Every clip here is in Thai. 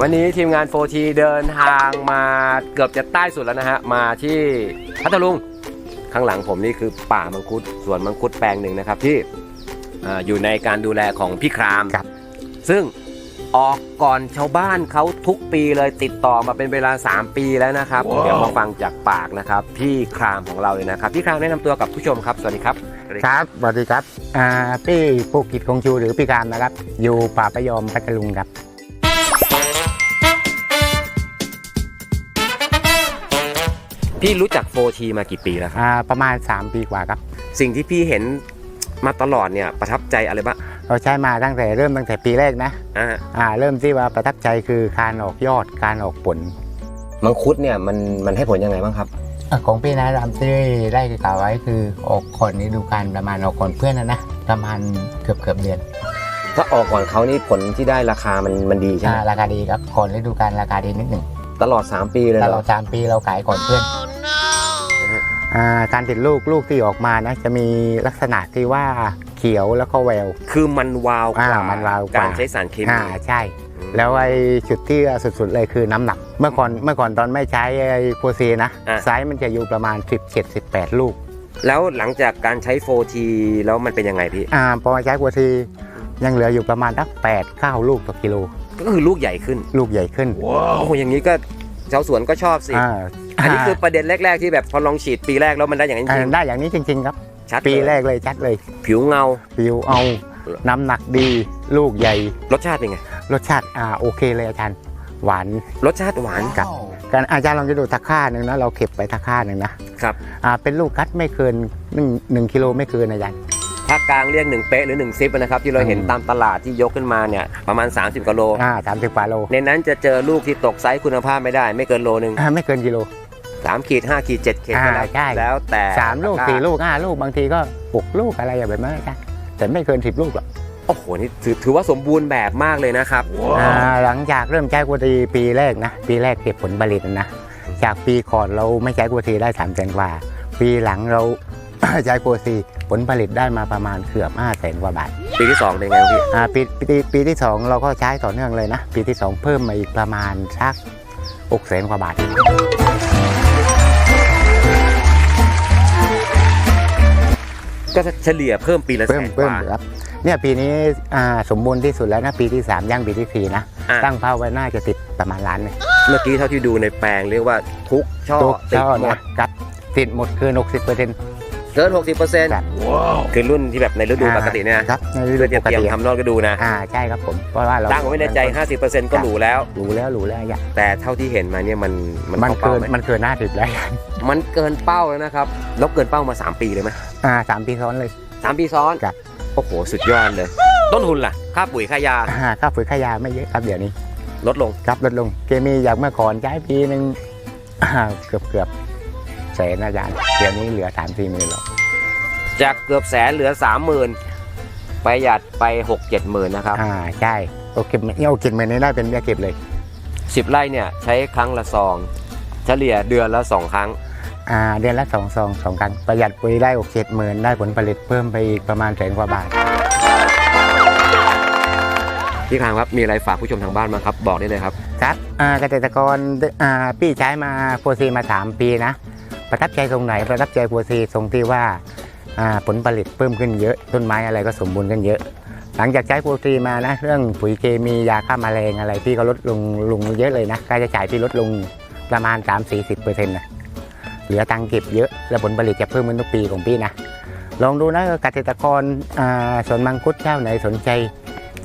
วันนี้ทีมงาน 4T เดินทางมาเกือบจะใต้สุดแล้วนะฮะ มาที่พัทลุง ข้างหลังผมนี่คือป่ามังคุดสวนมังคุดแปลงหนึ่งนะครับที่อ่าอยู่ในการดูแลของพี่คราม ครับ ซึ่งออกก่อนชาวบ้านเขาทุกปีเลยติดต่อมาเป็นเวลา 3 ปีแล้วนะครับเดี๋ยวมาฟังจากปากนะครับ พี่ครามของเราเลยนะครับ พี่ครามแนะนำตัวกับผู้ชมครับ สวัสดีครับสวัสดีครับสวัสดีครับอ่าพี่ภูกิจคงชูหรือพี่การนะครับ อยู่ป่าประยอมพัทลุงครับ พี่รู้จัก 4T มากี่ปีแล้วครับ อ่าประมาณ 3 ปีกว่าครับ สิ่งที่พี่เห็นมาตลอดเนี่ยประทับใจอะไรบ้างเราใช้มาตั้งแต่เริ่มตั้งแต่ปีแรกนะอ่าอ่าเริ่มที่ว่าประทับใจคือการออกยอดการออกผลมังคุดเนี่ยมันมันให้ผลยังไงบ้างครับอะของพี่นะรำที่ได้กล่าวไว้คือออกก่อนฤดูกาลประมาณออกก่อนเพื่อนนะนะประมาณเกือบเกือบเดือน ถ้าออกก่อนเขานี่ผลที่ได้ราคามันมันดีใช่ไหอ่ามราคาดีครับก่อนฤดูกาลราคาดีนิดหนึ่งตลอด 3 ปีเลยตเหลรออดสามปีเราขายก่อนเพื่อนอ่า การติดลูกลูกที่ออกมานะจะมีลักษณะที่ว่าเขียวแล้วก็แวว คือมันวาวกว่าอ่ามันวาวกว่า การใช้สารเคมีอ่าใช่อืมแล้วไอ้จุดที่สุดๆเลยคือน้ำหนัก เมื่อก่อนเมื่อก่อนตอนไม่ใช้ไอ้โคซีนะอะไซส์มันจะอยู่ประมาณ 17 18 ลูก แล้วหลังจากการใช้ 4T แล้วมันเป็นยังไงพี่ อ่าพอมาใช้โคซียังเหลืออยู่ประมาณสัก8 9ลูกต่อกิโล ก็คือลูกใหญ่ขึ้น ลูกใหญ่ขึ้น โอ้โหอย่างนี้ก็ ชาวสวนก็ชอบสิ อ่าอันนี้คือประเด็นแรก ๆ ที่แบบพอลองฉีดปีแรกแล้วมันได้อย่างนั้นจอ่าริงได้อย่างนี้จริง ๆ ครับๆชัดปีเลยแรกเลยชัดเลย ผิวเงา ผิวเอาน้ำหนักดีลูกใหญ่ รสชาติเป็นไง รสชาติอ่าโอเคเลยอาจารย์หวาน รสชาติหวาน กับ การอาจารย์ลองจะดูตะค่าหนึ่งนะเราเก็บไปตะค่าหนึ่งนะครับ อ่าเป็นลูกคัดไม่เกินหนึ่งหนึ่งกิโลไม่เกินอาจารย์ ถ้ากลางเรียกหนึ่งเป๊ะหรือหนึ่งซิปนะครับที่เราเห็นอืมตามตลาดที่ยกขึ้นมาเนี่ยประมาณ 30กิโลอ่าสามสิบกว่าโลในนั้นจะเจอลูกที่ตกไซส์คุณภาพไม่ได้ ไม่เกินโลนึงอ่าไม่เกินกิโลสามขีดห้าขีดเจ็ดขีดก็แล้วอ่าใช่แล้วแต่สามลูกตะร้สี่ลูกห้าลูกบางทีก็หกลูกอะไรอย่างแบบนั้นนะแต่ไม่เกินสิบลูกหรอกโอ้โหนี่ถือถือว่าสมบูรณ์แบบมากเลยนะครับอ่าหลังจากเริ่มใช้กัวทีปีแรกนะ ปีแรกเก็บผลผลิตนะ จากปีก่อนเราไม่ใช้กัวทีได้สามแสนกว่า ปีหลังเรา ใช้กัวทีผลผลิตได้มาประมาณเกือบห้าแสนกว่าบาทปีที่สองเป็นไงครับพี่อ่าปีปีปีที่สองเราก็ใช้ต่อเนื่องเลยนะ ปีที่สองเพิ่มมาอีกประมาณสักหกแสนกว่าบาทก็เฉลี่ยเพิ่มปีละแสเพิ่มนกเพิ่มว่าครับเนี่ยปีนี้อ่าสมบูรณ์ที่สุดแล้วนะปีที่สามย่างปีที่สี่นะอะตั้งเป้าไว้น่าจะติดประมาณล้านหนึงเมื่อกี้เท่าที่ดูในแปลงเรียกว่าทุกช่อทุกติดช่อหมดนะครับติดหมดคือ 60เปอร์เซ็นต์ เกิน 60เปอร์เซ็นต์ครับคือรุ่นที่แบบในฤดูปกติเนี่ยนะครับในฤดูเพื่อจะปกเตรียมติทำนอกฤดูนะ อ่าใช่ครับผมเพราะว่าเราตั้งไว้ในใจ 50เปอร์เซ็นต์ก็หรูแล้ว รู้แล้วรู้แล้วอย่าแต่เท่าที่เห็นมาเนี่ยมันมันมันข้าเกิเป้านไหมมันเกินหน้าสิบแล้วมันเกินเป้าแล้วนะครับแล้วเกินเป้ามา 3 ปีเลยไหมอ่าสามปีซ้อนเลย สามปีซ้อนครับ โอ้โหสุดยอดเลย ต้นทุนล่ะ ค่าปุ๋ยค่ายาอ่าค่าปุ๋ยค่ายาไม่เยอะครับเดี๋ยวนี้ลดลง ครับลดลงเคมีจากเมื่อก่อนใช้ปีหนึ่งอ่าเกือบเกือบ แสนอาจารย์เดี๋ยวนี้เหลือสามสี่หมื่นหรอกจากเกือบแสนเหลือ30,000ประหยัดไป6 7หมื่นนะครับอ่าใช่โอเคเนี่ยโอเคเมนนี้ได้เป็นเบี้ยเก็บเลย10ไร่เนี่ยใช้ครั้งละซอง เฉลี่ยเดือนละ2ครั้งอ่าเดือนละสองซองสองครั้งประหยัดปุ๋ยได้โอเคหมื่นได้ผลผลิตเพิ่มไปอีกประมาณแสนกว่าบาทพี่คางครับมีอะไรฝากผู้ชมทางบ้านมางครับบอกได้เลยครับครับอ่าเกษตรกรอ่าพี่ใช้มาโฟซีมา 3 ปีนะ ประทับใจตรงไหนประทับใจโฟซีตรงที่ว่าผลผลิตเพิ่มขึ้นเยอะต้นไม้อะไรก็สมบูรณ์ขึ้นเยอะ หลังจากใช้โฟซีมานะเรื่องปุ๋ยเคมียาฆ่าแมลงอะไรพี่ก็ลดลงลงเยอะเลยนะค่าใช้จ่ายพี่ลดลงประมาณ 3-40เปอร์เซ็นต์นะเหลือตังค์เก็บเยอะและผลผลิตจะเพิ่มขึ้นทุกปีของพี่นะลองดูนะเกษตรกรสวนมังคุดเจ้าไหนสนใจ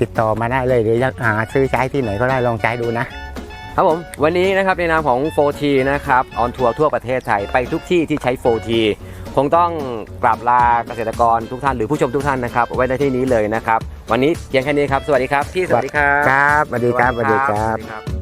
ติดต่อมาได้เลยหรือหาซื้อใช้ที่ไหนก็ได้ลองใช้ดูนะ ครับผม วันนี้นะครับในนามของ 4T นะครับออนทัวร์ทั่วประเทศไทยไปทุกที่ที่ใช้ 4T คงต้องกราบลาเกษตรกรทุกท่านหรือผู้ชมทุกท่านนะครับเอาไว้ในที่นี้เลยนะครับ วันนี้เพียงแค่นี้ครับ สวัสดีครับ พี่สวัสดีครับ ครับสวัสดีครับสวัสดีครับสวัสดีครับ